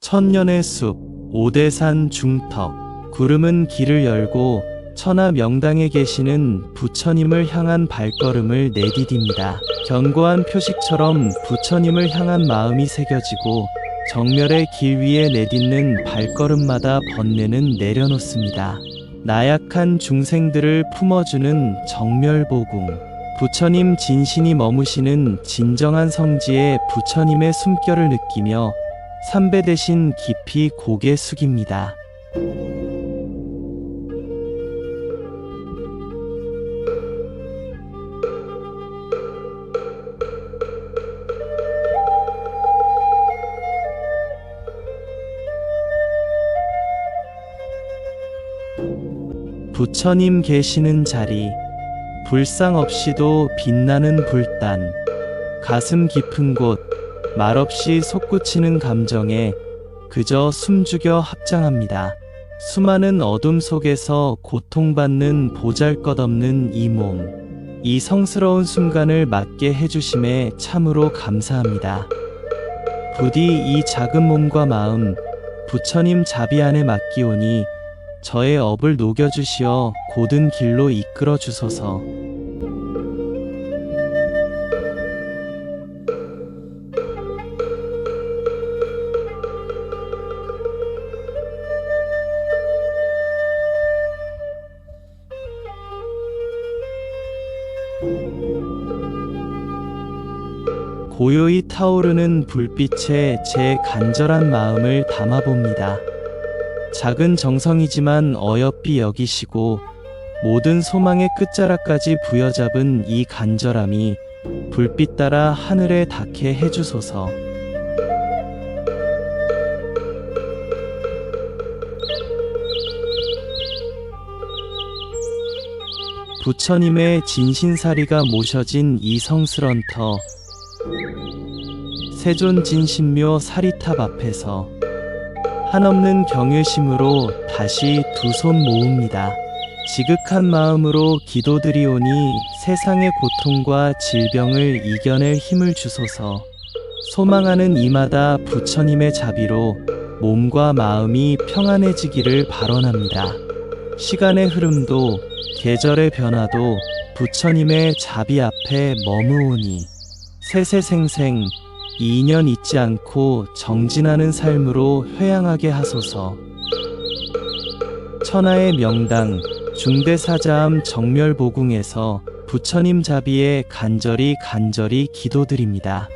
천년의 숲, 오대산 중턱, 구름은 길을 열고 천하 명당에 계시는 부처님을 향한 발걸음을 내디딥니다. 견고한 표식처럼 부처님을 향한 마음이 새겨지고 정멸의 길 위에 내딛는 발걸음마다 번뇌는 내려놓습니다. 나약한 중생들을 품어주는 정멸보궁. 부처님 진신이 머무시는 진정한 성지에 부처님의 숨결을 느끼며 삼배 대신 깊이 고개 숙입니다. 부처님 계시는 자리, 불상 없이도 빛나는 불단, 가슴 깊은 곳, 말없이 솟구치는 감정에 그저 숨죽여 합장합니다. 수많은 어둠 속에서 고통받는 보잘것없는 이 몸, 이 성스러운 순간을 맞게 해주심에 참으로 감사합니다. 부디 이 작은 몸과 마음, 부처님 자비 안에 맡기오니 저의 업을 녹여주시어 고든 길로 이끌어 주소서. 고요히 타오르는 불빛에 제 간절한 마음을 담아봅니다. 작은 정성이지만 어여삐 여기시고 모든 소망의 끝자락까지 부여잡은 이 간절함이 불빛 따라 하늘에 닿게 해주소서. 부처님의 진신사리가 모셔진 이 성스런 터 세존 진신묘 사리탑 앞에서 한없는 경외심으로 다시 두 손 모읍니다. 지극한 마음으로 기도드리오니 세상의 고통과 질병을 이겨낼 힘을 주소서. 소망하는 이마다 부처님의 자비로 몸과 마음이 평안해지기를 발언합니다. 시간의 흐름도 계절의 변화도 부처님의 자비 앞에 머무오니 세세생생 이 인연 잊지 않고 정진하는 삶으로 회양하게 하소서. 천하의 명당 중대사자암 정멸보궁에서 부처님 자비에 간절히 간절히 기도드립니다.